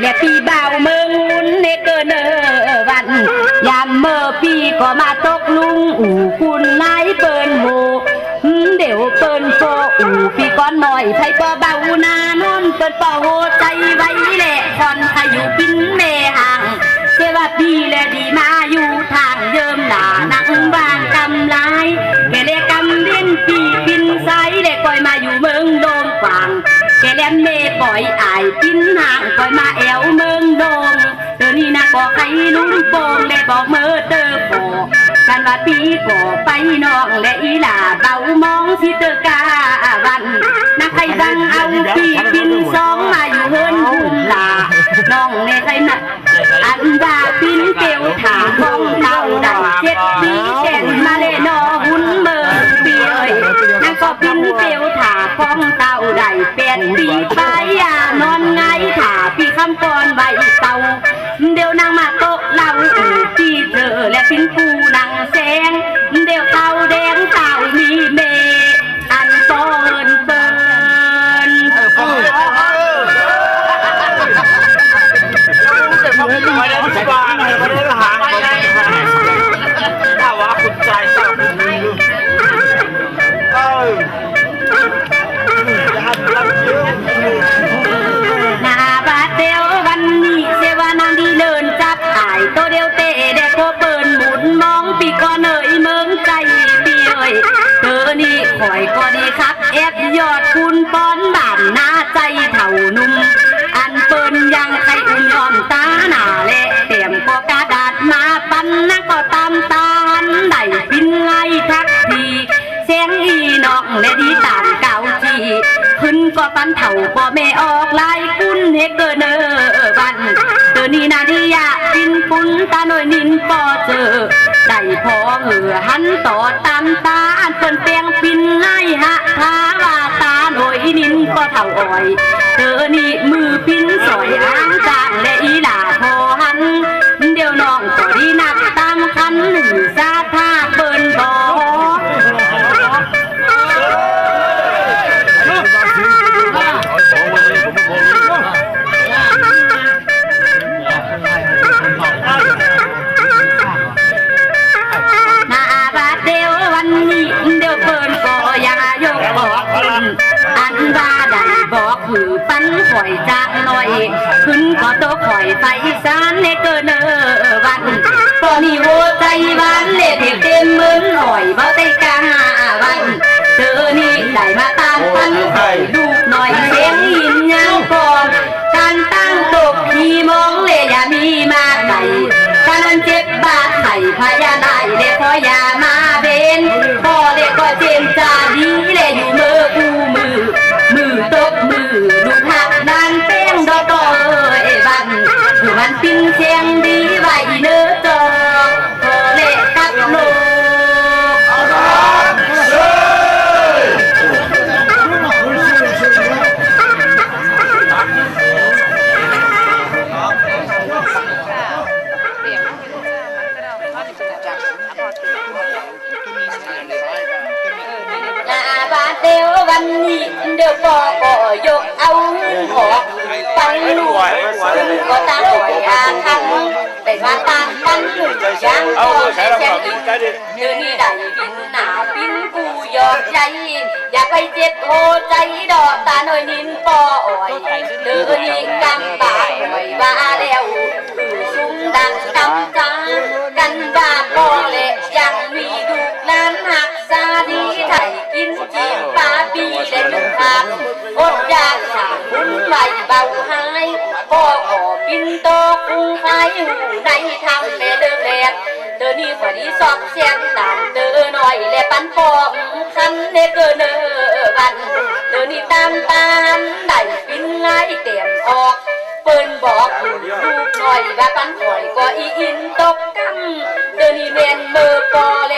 และพี่เบาเมืองหุ่นเนเกเนอวัน ยามเมื่อพี่ก็มาตกลุงอู่คุณนายเปิ้นโมเดี๋ยวเปิ้นโฟอู่พี่ก้อนหน่อยไพ่ก็เบานานนเปิ้นปอโหใจไว้ อยอายปินห่างก่อยมาแอวเมืองดงเดี๋ยวนี้นะก็ใครลุงโป่งและบอกเมื่อเตอโปกันว่าปีก่อไปน้องและอีหล่าเบามองที่เตอกาวันนักใครบังเอาปีปินสองมาอยู่เฮินหุ่นหลาน้องในใครนักอันว่าปินเกวถามมองเต่าดังเจ็ดปีแก่นมาเลยนอหุ่นเบิร์ปีเอ้ย ก็บินเปียวถาฟ้องเต่าได้เป็ดปีไปอย่านอนไงถาพี่คำกรใบเต่า ยครับแอบยอดคุณป้อนบ้านหน้าใจเท่านุ่ม อันเปิ้นยังใครอุ่นยอมตาหนาเละเต็มก็กระดาษมาปันนะก็ตามตาหันได้บินไล่ทักทีเสียงอีน้องและดีตามเก่าจีขึ้นก็ปันเถ่าก็ไม่ออกลายคุณเฮกเกอร์เนอร์บันเตอนี่นาดียาปินปุนตาหน่อยนินปอเจอ พอเหือหันต่อตามตาอันเปิ้นเปียงปินไงฮะท้าว่าตาหน่อยนินก็เท่าอ่อยเธอนี่มือปิ้นสอยอ้างจางและอีหลาพอหัน เดี๋ยวน้องต่อ อยจากหน่อย ขึ้นก็โตข่อยไปสานในเกินเนอวันตอนนี้หัวใจหวานเล็ดเต็มมือหน่อยบ่ได้กาวันเธอนี่ได้มาตามปันข่อยดูหน่อยเสียงยินยังก่อนการตั้งตกที่มองเลยอย่ามีมาไก่การเจ็บบาดไข่พยาได้เด็กพออย่ามาเบนพอเด็กก็เจมจาดีเลย แต่มาตามปันหนึ่งยังก็ไม่แช่อีกเดี๋ยวนี้ได้บินหนาบินกูยอดใจ ขอปินโตกุ้งไข่อยู่ในทางเดิมแดดเดินนี่ขอดีสอบเสียงตามเดินหน่อยและปันปอมคันเนเกอเนอบันเดินนี่ตามตามได้ปินไล่เต็มออกเปิ้นบอกลูกหน่อยว่าปันข่อยก็อีอินตกกำเดินนี่เมนมือปอเล่นคัน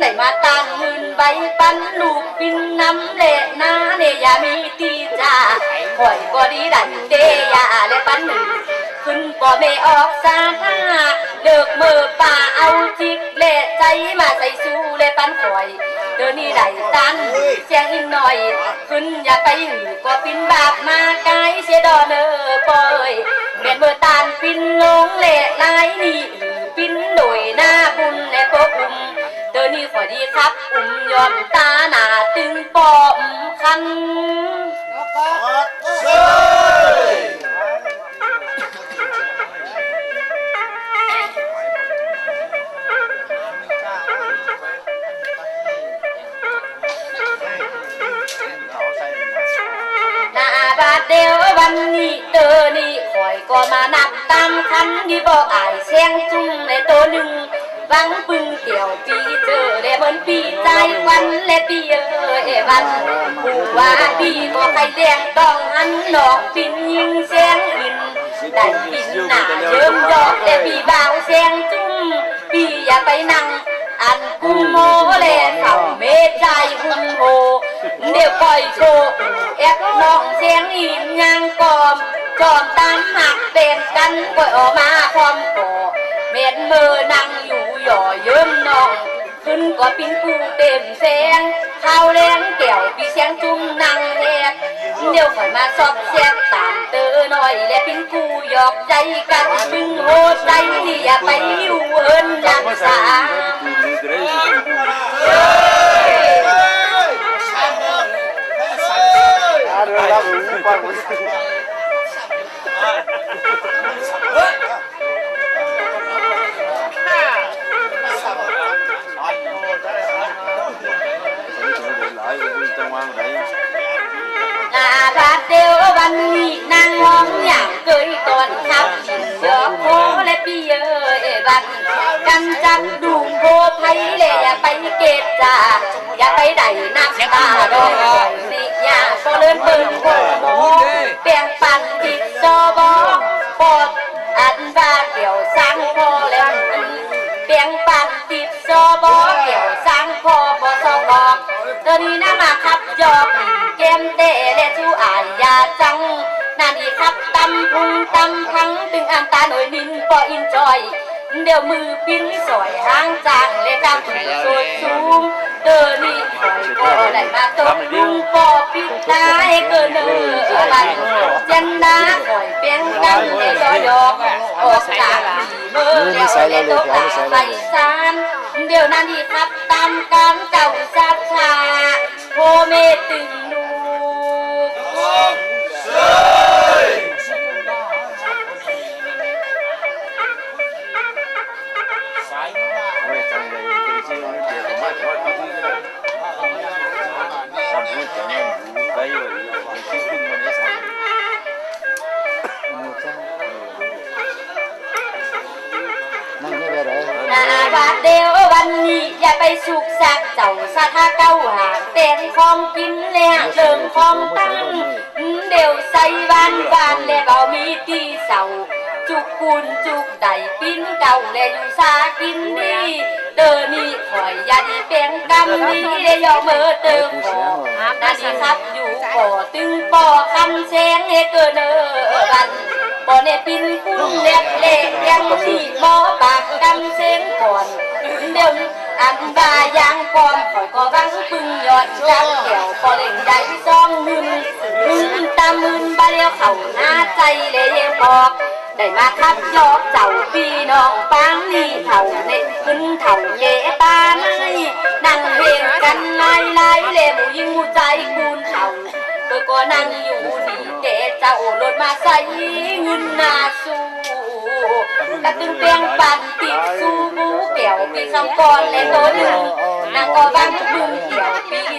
ได้มาตั้งหืนใบปันลูกปินน้ำเละนาเนยามีตีจ้าข่อยก็ดีดันเดยาและปันหนึ่งขึ้นก็ไม่ออกสาท่าเลิกมือป่าเอาจิกเละใจมาใส่สู้และปันข่อยเดินนี่ได้ตันเสียงอินหน่อย ขึ้นอย่าไปหือก็ปินบาปมาไกลเสียดอเนอปอยเมียนเบอร์ตานปินลงเละลายนี่อือปินโดยหน้าบุญและปกอุ้ม เดินนี่ขอดีครับ อุ้มยอมตาหนาตึงปอมคันห วังปึงเตี่ยวปีเจอได้เหมือนปีใจวันและปีเออเอวันผู้ว่าปีก็ใครแดงต้องหันดอกปินยิงเสียงอินได้ปินหน้าเยิ้มยอกแต่ปีบ่าวเสียงจุ้งปีอย่าไปนั่งอันกุมโมเลนเขาเมตใจหุมโหเดี๋ยวปล่อยโชว์แอกน้องเสียงอินยังกอมจอมตามหักเป็นกันปล่อยออกมาพร้อมก่อเม็ดมือนั่งอยู่ หย่อเยิ้มน้องขึ้นก็ปิ้นปูเต็มแสงข้าวแรงแก้วปีเสียงจุ่มนั่งแหกเดี๋ยวค่อยมาสอบเสียตามเตอหน่อยและปิ้นปูหยอกใจกันพึ่งโหดใจนี่อย่าไปอยู่เอิน ยังสานาบาดเดียววันนี้นางห้องอย่างเคยตอนทับหินยอกโคและพี่เอ๋ยบันกันจับดูโพไพเลยอย่าไปเกตจ่าอย่าไปไดนักตาดอยสิอย่าก็เลื่อนเบิ่งโคโมเปียงปันติดโซบ มเตะและชูอายยาจังนั่นอีครับตำพุงตำพังตึงอันตาหน่อยนินปออินจอย เดี๋ยวมือปิ้นสอยห้างจางและกำถือโซดซูมเดินนี่คอยก็ได้มาตกลุงปอปิดตาให้เกินเออบันเจนดาคอยเปียงกันในยอยอกออกจากเมื่อเดียวและตกตาใส่ซานเดี๋ยวนั้นอีครับตามการเก่าซาชาโพเมตึง หนนาบาดเดียววันนี้อย่าไปสุกสักเจ้าสาธาเก้าหางเต้นของกินแล้วเดิมของตั้งเดี๋ยวใส่บ้านบ้านแล้วเอามีตีเสาจุกกุนจุกใดปิ้นเก่าและอยู่สากินนี่เดอนี่คอยอยาดีเปียงกำนี่ได้ยอมเมื่อเติมขอนาดีครับอยู่ก่อตึงปอคำแสงให้เกินเออบัน บ่ได้ปินคุ้นเล็กเล็กยังที่บ่ปากกำเส้นก่อนเดี๋ยวอันบายางก่อนข่อยก็วังปึงยอดจับเกี่ยวพอเล่นใหญ่ซ่องมึนมึนตามึนบาเลียวเข่าหน้าใจเลยยังพอกได้มาขับยอกเจ้าพี่น้องปังนี่เท่าเน็ตขึ้นเท่าเย่ตาไนนั่งเฮงกันไล่ไล่เล่หมูยิงหมูใจคูณเท่าเมื่อก็นั่งอยู่นี่ เดเจ้ารถมาใส่เงินนาสู้กระตึงเปียงปันติดสู้บูเกี่ยวปีคำกรและตัวหนึ่งนางก็บังบึงเกี่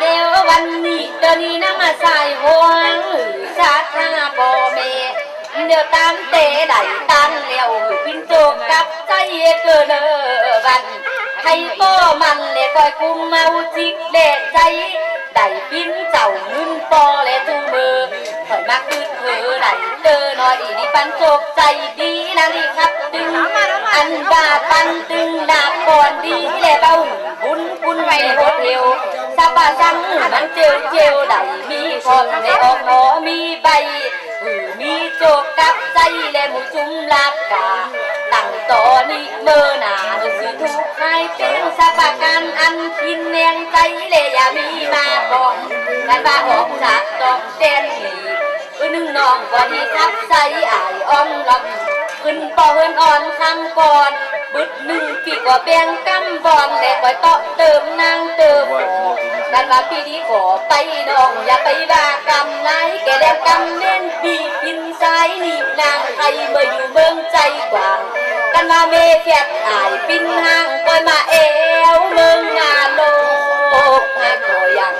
เดียววันนี้เดี๋ยวนี้นะมาใส่ห่วงหรือสาธาบ่เมเดียวตามเตะได้ตันเลี้ยวพินโจกับใจเกินเออบันให้ก็มันเลยคอยคุมเมาจิกเละใจได้พินเจ้ามึนปอและจูมือคอยมาคืนเธอได้เจอหน่อยดีปันโจกใจดีนะนี่ครับดึงอันบาปันตึงดาบก่อนดีแลเบาบุ ญบุญไว้โหดเร็วสบาจังมันเจียวเจียวได้มีพรในออกหอมีใบหือมีโจกกับใจและหมูจุ่มลาบกาตั้งต่อนี้เมื่อนาหนังสือถูกให้เป็นสปาการอันกินเนียงใจเลยอย่ามีมาก่อนการบ้าออกจากดอกเด่นหลีอือนึ่งน้องก็ดีทับใจอายอ้อมลำขึ้นปอเฮินอ่อนคำก่อน บุดหนึ่งปีกว่าแบงกำบอมแหลกไว้เตาะเติมนางเติมนั่นว่าพี่นี้ขอไปดองอย่าไปว่ากำไหนแกแดงกำเน้นปีพินสายหนีนางใครมาอยู่เมืองใจกว้างกันมาเมฆแฝดอายปิ้นหางปล่อยมาเอวเมืองงาโลกหากขอยัง